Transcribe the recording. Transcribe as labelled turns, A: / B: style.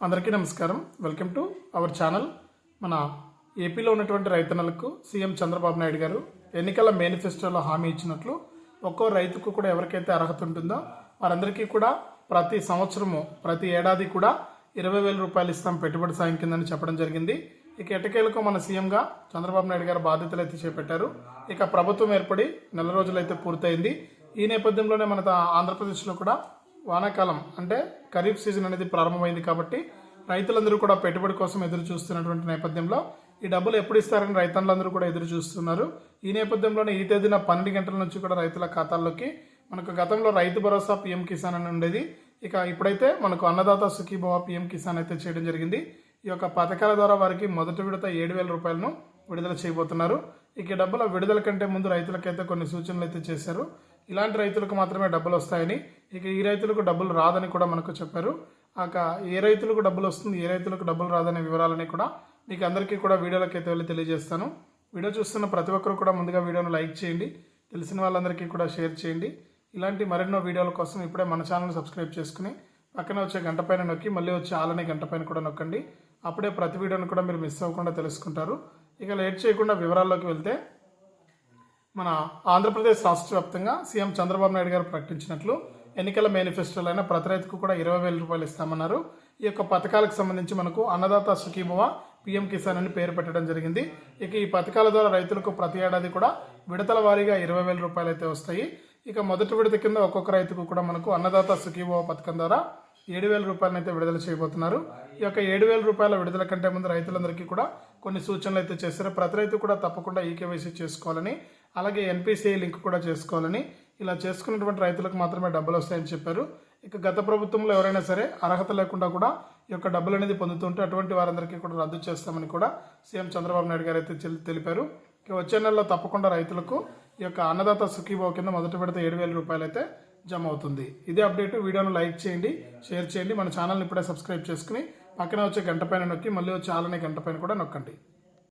A: అందరికీ నమస్కారం. Welcome to our channel. మన ఏపీలో ఉన్నటువంటి రైతన్నలకు సీఎం చంద్రబాబు నాయుడు గారు ఎన్నికల మేనిఫెస్టోలో హామీ ఇచ్చినట్లు ఒక్కో రైతుకు కూడా ఎవరికైతే అర్హత ఉంటుందో వారందరికీ కూడా ప్రతి సంవత్సరము ప్రతి ఏడాది కూడా ఇరవై వేల రూపాయలు ఇస్తాం పెట్టుబడి సాయం కిందని చెప్పడం జరిగింది. ఇక ఎటకేలకు మన సీఎంగా చంద్రబాబు నాయుడు గారు బాధ్యతలు అయితే చేపట్టారు. ఇక ప్రభుత్వం ఏర్పడి నెల రోజులైతే పూర్తయింది. ఈ నేపథ్యంలోనే మన ఆంధ్రప్రదేశ్లో కూడా వానాకాలం అంటే ఖరీఫ్ సీజన్ అనేది ప్రారంభమైంది కాబట్టి రైతులందరూ కూడా పెట్టుబడి కోసం ఎదురు చూస్తున్నటువంటి నేపథ్యంలో ఈ డబ్బులు ఎప్పుడు ఇస్తారని రైతన్నులందరూ కూడా ఎదురు చూస్తున్నారు. ఈ నేపథ్యంలోనే ఈ తేదీన పన్నెండు గంటల నుంచి కూడా రైతుల ఖాతాల్లోకి మనకు గతంలో రైతు భరోసా పీఎం కిసాన్ అని ఉండేది. ఇక ఇప్పుడైతే మనకు అన్నదాత సుఖీభవ పీఎం కిసాన్ అయితే చేయడం జరిగింది. ఈ యొక్క పథకాల ద్వారా వారికి మొదటి విడత ఏడు వేల రూపాయలను విడుదల చేయబోతున్నారు. ఇక ఈ డబ్బుల విడుదల కంటే ముందు రైతులకైతే కొన్ని సూచనలు అయితే చేశారు. ఇలాంటి రైతులకు మాత్రమే డబ్బులు వస్తాయని ఇక ఈ రైతులకు డబ్బులు రాదని కూడా మనకు చెప్పారు. ఆక ఏ రైతులకు డబ్బులు వస్తుంది ఏ రైతులకు డబ్బులు రాదనే వివరాలని కూడా మీకు అందరికీ కూడా వీడియోలోకి అయితే వెళ్ళి తెలియజేస్తాను. వీడియో చూస్తున్న ప్రతి ఒక్కరు కూడా ముందుగా వీడియోను లైక్ చేయండి తెలిసిన వాళ్ళందరికీ కూడా షేర్ చేయండి. ఇలాంటి మరెన్నో వీడియోల కోసం ఇప్పుడే మన ఛానల్ సబ్స్క్రైబ్ చేసుకుని పక్కన వచ్చే గంట పైన నొక్కి మళ్ళీ వచ్చే ఆలనే గంట పైన కూడా నొక్కండి. అప్పుడే ప్రతి వీడియోను కూడా మీరు మిస్ అవ్వకుండా తెలుసుకుంటారు. ఇక లేట్ చేయకుండా వివరాల్లోకి వెళ్తే మన ఆంధ్రప్రదేశ్ రాష్ట్ర వ్యాప్తంగా సీఎం చంద్రబాబు నాయుడు గారు ప్రకటించినట్లు ఎన్నికల మేనిఫెస్టోలైన ప్రతి రైతుకు కూడా ఇరవై వేల రూపాయలు ఇస్తామన్నారు. ఈ యొక్క పథకాలకు సంబంధించి మనకు అన్నదాత సుఖీభవ పిఎం కిసాన్ అని పేరు పెట్టడం జరిగింది. ఇక ఈ పథకాల ద్వారా రైతులకు ప్రతి ఏడాది కూడా విడతల వారీగా ఇరవై వేల రూపాయలు అయితే వస్తాయి. ఇక మొదటి విడత కింద ఒక్కొక్క రైతుకు కూడా మనకు అన్నదాత సుఖీభవ పథకం ద్వారా ఏడు వేల రూపాయలను అయితే విడుదల చేయబోతున్నారు. ఈ యొక్క ఏడు వేల రూపాయల విడుదల కంటే ముందు రైతులందరికీ కూడా కొన్ని సూచనలు అయితే చేశారు. ప్రతి రైతు కూడా తప్పకుండా ఈకేవైసీ చేసుకోవాలని అలాగే ఎన్పిసిఐ లింక్ కూడా చేసుకోవాలని. ఇలా చేసుకున్నటువంటి రైతులకు మాత్రమే డబ్బులు వస్తాయని చెప్పారు. ఇక గత ప్రభుత్వంలో ఎవరైనా సరే అర్హత లేకుండా కూడా ఈ యొక్క డబ్బులు అనేది పొందుతుంటే అటువంటి వారందరికీ కూడా రద్దు చేస్తామని కూడా సీఎం చంద్రబాబు నాయుడు గారు అయితే తెలిపారు. ఇక వచ్చే నెలలో తప్పకుండా రైతులకు ఈ యొక్క అన్నదాత సుఖీభావ కింద మొదటి పెడితే ఏడు వేల రూపాయలు అయితే జమ అవుతుంది. ఇదే అప్డేట్. వీడియోను లైక్ చేయండి షేర్ చేయండి. మన ఛానల్ని ఇప్పుడే సబ్స్క్రైబ్ చేసుకుని పక్కన వచ్చే గంట పైన నొక్కి మళ్ళీ వచ్చే ఆలనే గంట పైన కూడా నొక్కండి.